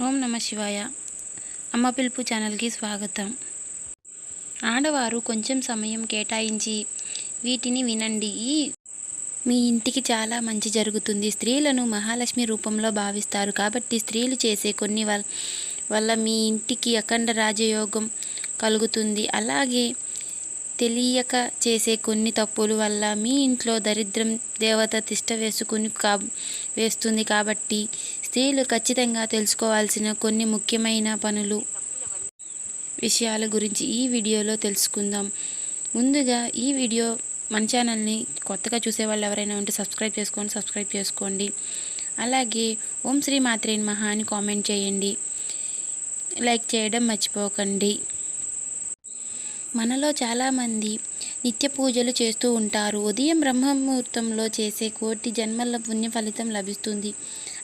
ఓం నమ శివాయ. అమ్మ పిలుపు ఛానల్కి స్వాగతం. ఆడవారు కొంచెం సమయం కేటాయించి వీటిని వినండి. ఈ మీ ఇంటికి చాలా మంచి జరుగుతుంది. స్త్రీలను మహాలక్ష్మి రూపంలో భావిస్తారు. కాబట్టి స్త్రీలు చేసే కొన్ని వల్- వల్ల మీ ఇంటికి అఖండ రాజయోగం కలుగుతుంది. అలాగే తెలియక చేసే కొన్ని తప్పుల వల్ల మీ ఇంట్లో దరిద్రం దేవత తిష్ట వేసుకుని కా వేస్తుంది. కాబట్టి స్త్రీలు ఖచ్చితంగా తెలుసుకోవాల్సిన కొన్ని ముఖ్యమైన పనులు విషయాల గురించి ఈ వీడియోలో తెలుసుకుందాం. ముందుగా ఈ వీడియో మన ఛానల్ని కొత్తగా చూసే వాళ్ళు ఎవరైనా ఉంటే సబ్స్క్రైబ్ చేసుకోండి సబ్స్క్రైబ్ చేసుకోండి. అలాగే ఓం శ్రీ మాత్రేన్ మహా అని కామెంట్ చేయండి. లైక్ చేయడం మర్చిపోకండి. మనలో చాలామంది నిత్య పూజలు చేస్తూ ఉంటారు. ఉదయం బ్రహ్మముహూర్తంలో చేసే కోటి జన్మల పుణ్య ఫలితం లభిస్తుంది.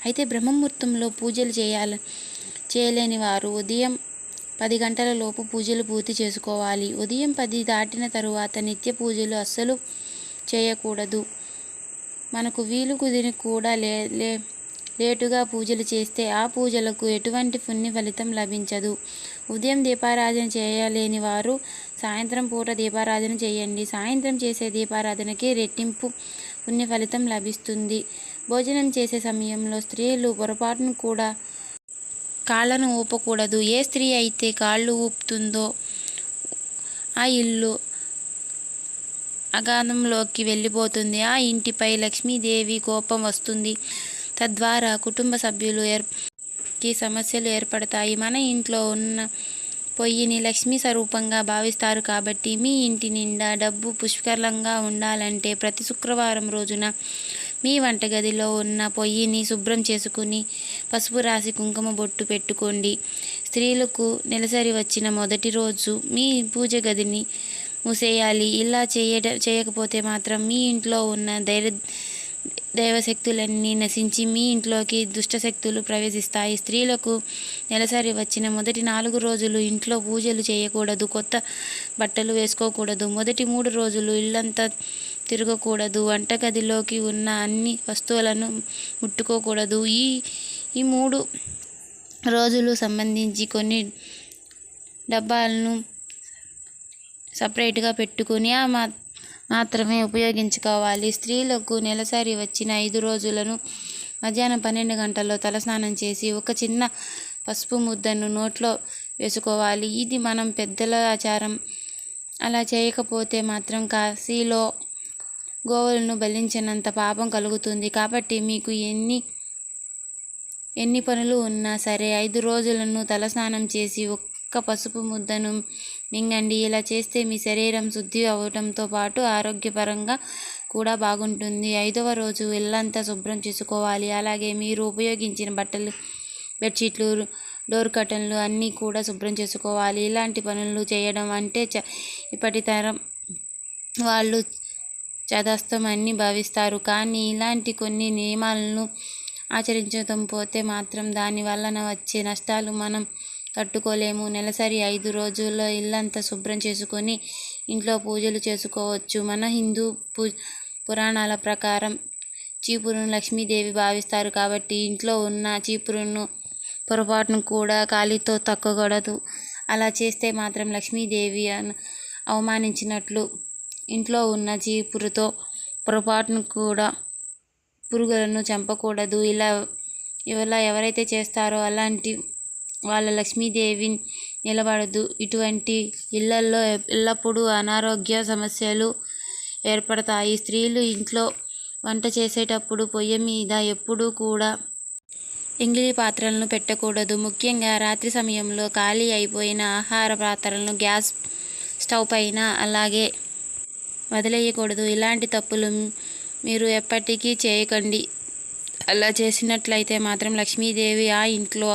అయితే బ్రహ్మముహూర్తంలో పూజలు చేయాలి చేయలేని వారు ఉదయం పది గంటల లోపు పూజలు పూర్తి చేసుకోవాలి. ఉదయం పది దాటిన తరువాత నిత్య పూజలు అస్సలు చేయకూడదు. మనకు వీలు కుదిరి కూడా లే లే లేటుగా పూజలు చేస్తే ఆ పూజలకు ఎటువంటి పుణ్య ఫలితం లభించదు. ఉదయం దీపారాధన చేయలేని వారు సాయంత్రం పూట దీపారాధన చేయండి. సాయంత్రం చేసే దీపారాధనకి రెట్టింపు పుణ్య ఫలితం లభిస్తుంది. భోజనం చేసే సమయంలో స్త్రీలు పొరపాటును కూడా కాళ్ళను ఊపకూడదు. ఏ స్త్రీ అయితే కాళ్ళు ఊపుతుందో ఆ ఇల్లు అగాధంలోకి వెళ్ళిపోతుంది. ఆ ఇంటిపై లక్ష్మీదేవి కోపం వస్తుంది. తద్వారా కుటుంబ సభ్యులు ఏర్కి సమస్యలు ఏర్పడతాయి. మన ఇంట్లో ఉన్న పొయ్యిని లక్ష్మీ స్వరూపంగా భావిస్తారు కాబట్టి మీ ఇంటి నిండా డబ్బు పుష్కలంగా ఉండాలంటే ప్రతి శుక్రవారం రోజున మీ వంటగదిలో ఉన్న పొయ్యిని శుభ్రం చేసుకుని పసుపు రాసి కుంకుమ బొట్టు పెట్టుకోండి. స్త్రీలకు నెలసరి వచ్చిన మొదటి రోజు మీ పూజ గదిని మూసేయాలి. ఇలా చేయట చేయకపోతే మాత్రం మీ ఇంట్లో ఉన్న ధైర్య దైవశక్తులన్నీ నశించి మీ ఇంట్లోకి దుష్టశక్తులు ప్రవేశిస్తాయి. స్త్రీలకు నెలసరి వచ్చిన మొదటి నాలుగు రోజులు ఇంట్లో పూజలు చేయకూడదు కొత్త బట్టలు వేసుకోకూడదు. మొదటి మూడు రోజులు ఇల్లంతా తిరగకూడదు వంటగదిలోకి ఉన్న అన్ని వస్తువులను ముట్టుకోకూడదు. ఈ ఈ మూడు రోజులు సంబంధించి కొన్ని డబ్బాలను సపరేట్గా పెట్టుకుని ఆ మా మాత్రమే ఉపయోగించుకోవాలి. స్త్రీలకు నెలసరి వచ్చిన ఐదు రోజులను మధ్యాహ్నం పన్నెండు గంటల్లో తలస్నానం చేసి ఒక చిన్న పసుపు ముద్దను నోట్లో వేసుకోవాలి. ఇది మనం పెద్దల ఆచారం. అలా చేయకపోతే మాత్రం కాశీలో గోవులను బలించినంత పాపం కలుగుతుంది. కాబట్టి మీకు ఎన్ని ఎన్ని పనులు ఉన్నా సరే ఐదు రోజులను తలస్నానం చేసి ఒక్క పసుపు ముద్దను మింగండి. ఇలా చేస్తే మీ శరీరం శుద్ధి అవటంతో పాటు ఆరోగ్యపరంగా కూడా బాగుంటుంది. ఐదవ రోజు ఇల్లంతా శుభ్రం చేసుకోవాలి. అలాగే మీరు ఉపయోగించిన బట్టలు బెడ్షీట్లు డోర్ కర్టన్లు అన్నీ కూడా శుభ్రం చేసుకోవాలి. ఇలాంటి పనులు చేయడం అంటే చ ఇప్పటి తరం వాళ్ళు చదస్థమని భావిస్తారు. కానీ ఇలాంటి కొన్ని నియమాలను ఆచరించడం పోతే మాత్రం దాని వలన వచ్చే నష్టాలు మనం తట్టుకోలేము. నెలసరి ఐదు రోజుల్లో ఇల్లంతా శుభ్రం చేసుకొని ఇంట్లో పూజలు చేసుకోవచ్చు. మన హిందూ పు పురాణాల ప్రకారం చీపురును లక్ష్మీదేవి భావిస్తారు కాబట్టి ఇంట్లో ఉన్న చీపురును పొరపాటును కూడా కాలితో తక్కకూడదు. అలా చేస్తే మాత్రం లక్ష్మీదేవి అవమానించినట్లు ఇంట్లో ఉన్న చీపురుతో పొరపాటును కూడా పురుగులను చంపకూడదు. ఇలా ఇలా ఎవరైతే చేస్తారో అలాంటి వాళ్ళ లక్ష్మీదేవి నిలబడదు. ఇటువంటి ఇళ్ళల్లో ఎల్లప్పుడూ అనారోగ్య సమస్యలు ఏర్పడతాయి. స్త్రీలు ఇంట్లో వంట చేసేటప్పుడు పొయ్యి మీద ఎప్పుడూ కూడా ఎంగిలి పాత్రలను పెట్టకూడదు. ముఖ్యంగా రాత్రి సమయంలో ఖాళీ అయిపోయిన ఆహార పాత్రలను గ్యాస్ స్టవ్ పైన అలాగే వదిలేయకూడదు. ఇలాంటి తప్పులు మీరు ఎప్పటికీ చేయకండి. అలా చేసినట్లయితే మాత్రం లక్ష్మీదేవి ఆ ఇంట్లో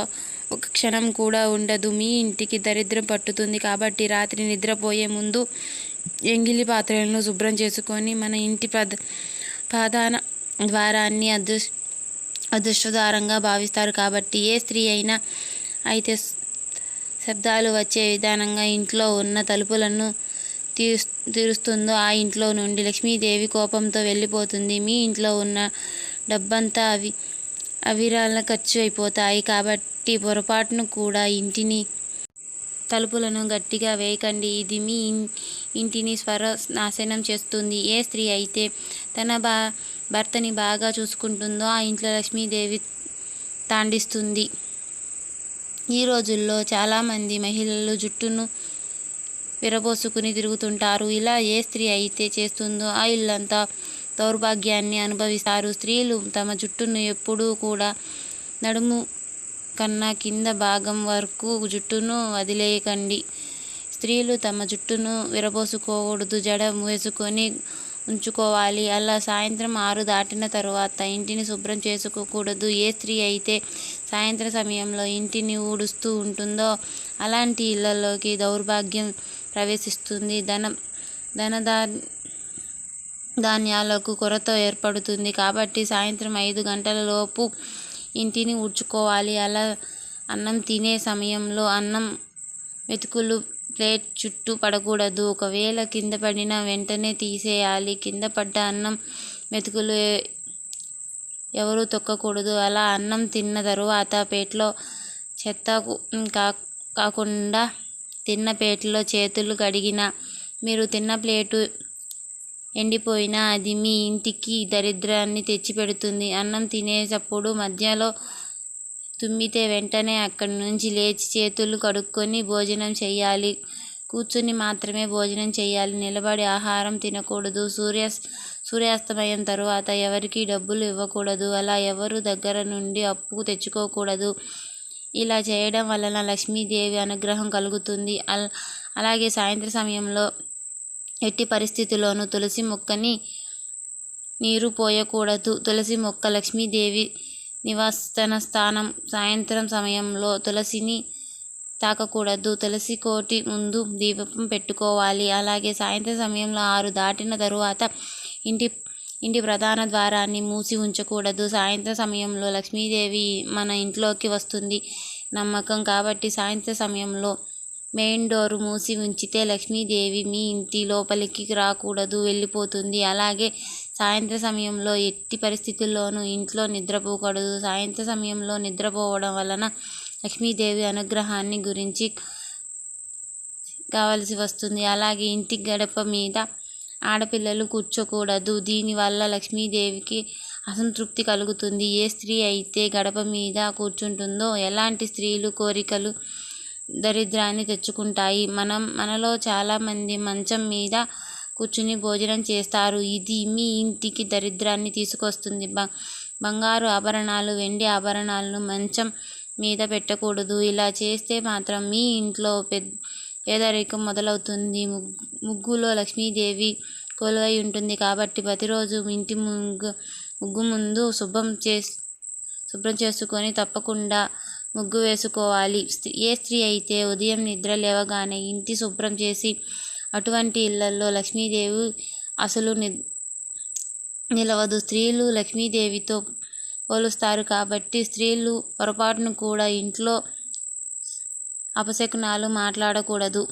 ఒక క్షణం కూడా ఉండదు. మీ ఇంటికి దరిద్రం పట్టుతుంది కాబట్టి రాత్రి నిద్రపోయే ముందు ఎంగిలి పాత్రలను శుభ్రం చేసుకొని మన ఇంటి పద ప్రధాన ద్వారాన్ని అదృష్ అదృష్టదారంగా భావిస్తారు కాబట్టి ఏ స్త్రీ అయినా అయితే శబ్దాలు వచ్చే విధానంగా ఇంట్లో ఉన్న తలుపులను తీరుస్తుందో ఆ ఇంట్లో నుండి లక్ష్మీదేవి కోపంతో వెళ్ళిపోతుంది. మీ ఇంట్లో ఉన్న డబ్బంతా అవి అవిరాల ఖర్చు అయిపోతాయి కాబట్టి పొరపాటును కూడా ఇంటిని తలుపులను గట్టిగా వేయకండి. ఇది మీ ఇంటిని స్వర నాశనం చేస్తుంది. ఏ స్త్రీ అయితే తన బా భర్తని బాగా చూసుకుంటుందో ఆ ఇంట్లో లక్ష్మీదేవి తాండిస్తుంది. ఈ రోజుల్లో చాలామంది మహిళలు జుట్టును విరబోసుకుని తిరుగుతుంటారు. ఇలా ఏ స్త్రీ అయితే చేస్తుందో ఆ ఇల్లంతా దౌర్భాగ్యాన్ని అనుభవిస్తారు. స్త్రీలు తమ జుట్టును ఎప్పుడూ కూడా నడుము కన్నా కింద భాగం వరకు జుట్టును వదిలేయకండి. స్త్రీలు తమ జుట్టును విరబోసుకోకూడదు. జడ వేసుకొని ఉంచుకోవాలి. అలా సాయంత్రం ఆరు దాటిన తరువాత ఇంటిని శుభ్రం చేసుకోకూడదు. ఏ స్త్రీ అయితే సాయంత్రం సమయంలో ఇంటిని ఊడుస్తూ ఉంటుందో అలాంటి ఇళ్ళలోకి దౌర్భాగ్యం ప్రవేశిస్తుంది. ధన ధనదా ధాన్యాలకు కొరత ఏర్పడుతుంది కాబట్టి సాయంత్రం ఐదు గంటల లోపు ఇంటిని ఊడ్చుకోవాలి. అలా అన్నం తినే సమయంలో అన్నం వెతుకులు ప్లేట్ చుట్టూ పడకూడదు. ఒకవేళ కింద పడిన వెంటనే తీసేయాలి. కింద పడ్డ అన్నం మెతుకులు ఎవరు తొక్కకూడదు. అలా అన్నం తిన్న తరువాత ప్లేట్లో చెత్త కా కాకుండా తిన్న ప్లేట్లో చేతులు కడిగిన మీరు తిన్న ప్లేటు ఎండిపోయినా అది మీ ఇంటికి దరిద్రాన్ని తెచ్చిపెడుతుంది. అన్నం తినేటప్పుడు మధ్యలో తుమ్మితే వెంటనే అక్కడి నుంచి లేచి చేతులు కడుక్కొని భోజనం చేయాలి కూర్చుని మాత్రమే భోజనం చేయాలి నిలబడి ఆహారం తినకూడదు. సూర్య సూర్యాస్తమయం తరువాత ఎవరికి డబ్బులు ఇవ్వకూడదు. అలా ఎవరు దగ్గర నుండి అప్పు తెచ్చుకోకూడదు. ఇలా చేయడం వలన లక్ష్మీదేవి అనుగ్రహం కలుగుతుంది. అల్ అలాగే సాయంత్రం సమయంలో ఎట్టి పరిస్థితుల్లోనూ తులసి మొక్కని నీరు పోయకూడదు. తులసి మొక్క లక్ష్మీదేవి నివాసన స్థానం. సాయంత్రం సమయంలో తులసిని తాకకూడదు. తులసి కోటి ముందు దీపం పెట్టుకోవాలి. అలాగే సాయంత్రం సమయంలో ఆరు దాటిన తరువాత ఇంటి ఇంటి ప్రధాన ద్వారాన్ని మూసి ఉంచకూడదు. సాయంత్రం సమయంలో లక్ష్మీదేవి మన ఇంట్లోకి వస్తుంది. నమ్మకం కాబట్టి సాయంత్రం సమయంలో మెయిన్ డోర్ మూసి ఉంచితే లక్ష్మీదేవి మీ ఇంటి లోపలికి రాకూడదు వెళ్ళిపోతుంది. అలాగే సాయంత్రం సమయంలో ఎట్టి పరిస్థితుల్లోనూ ఇంట్లో నిద్రపోకూడదు. సాయంత్రం సమయంలో నిద్రపోవడం వలన లక్ష్మీదేవి అనుగ్రహాన్ని గురించి కావలసి వస్తుంది. అలాగే ఇంటి గడప మీద ఆడపిల్లలు కూర్చోకూడదు. దీనివల్ల లక్ష్మీదేవికి అసంతృప్తి కలుగుతుంది. ఏ స్త్రీ అయితే గడప మీద కూర్చుంటుందో ఎలాంటి స్త్రీలు కోరికలు దరిద్రాన్ని తెచ్చుకుంటాయి? మనం మనలో చాలామంది మంచం మీద కూర్చుని భోజనం చేస్తారు. ఇది మీ ఇంటికి దరిద్రాన్ని తీసుకొస్తుంది. బ బంగారు ఆభరణాలు వెండి ఆభరణాలను మంచం మీద పెట్టకూడదు. ఇలా చేస్తే మాత్రం మీ ఇంట్లో పెద్ద పేదరికం మొదలవుతుంది. ముగ్గు ముగ్గులో లక్ష్మీదేవి కొలువై ఉంటుంది కాబట్టి ప్రతిరోజు ఇంటి ముగ్గు ముగ్గు ముందు శుభ్రం చేసి శుభ్రం చేసుకొని తప్పకుండా ముగ్గు వేసుకోవాలి. స్త్రీ- ఏ స్త్రీ అయితే ఉదయం నిద్ర లేవగానే ఇంటి శుభ్రం చేసి అటువంటి ఇళ్ళలో లక్ష్మీదేవి అసలు ని నిలవదు. స్త్రీలు లక్ష్మీదేవితో పోలుస్తారు కాబట్టి స్త్రీలు పొరపాటును కూడా ఇంట్లో అపశకునాలు మాట్లాడకూడదు.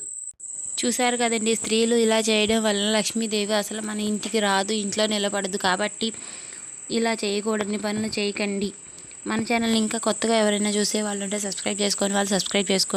చూశారు కదండి స్త్రీలు ఇలా చేయడం వలన లక్ష్మీదేవి అసలు మన ఇంటికి రాదు ఇంట్లో నిలబడదు కాబట్టి ఇలా చేయకూడని పనులు చేయకండి. మన ఛానల్ ఇంకా కొత్తగా ఎవరైనా చూసే వాళ్ళు ఉంటే సబ్స్క్రైబ్ చేసుకొని వాళ్ళు సబ్స్క్రైబ్ చేసుకోండి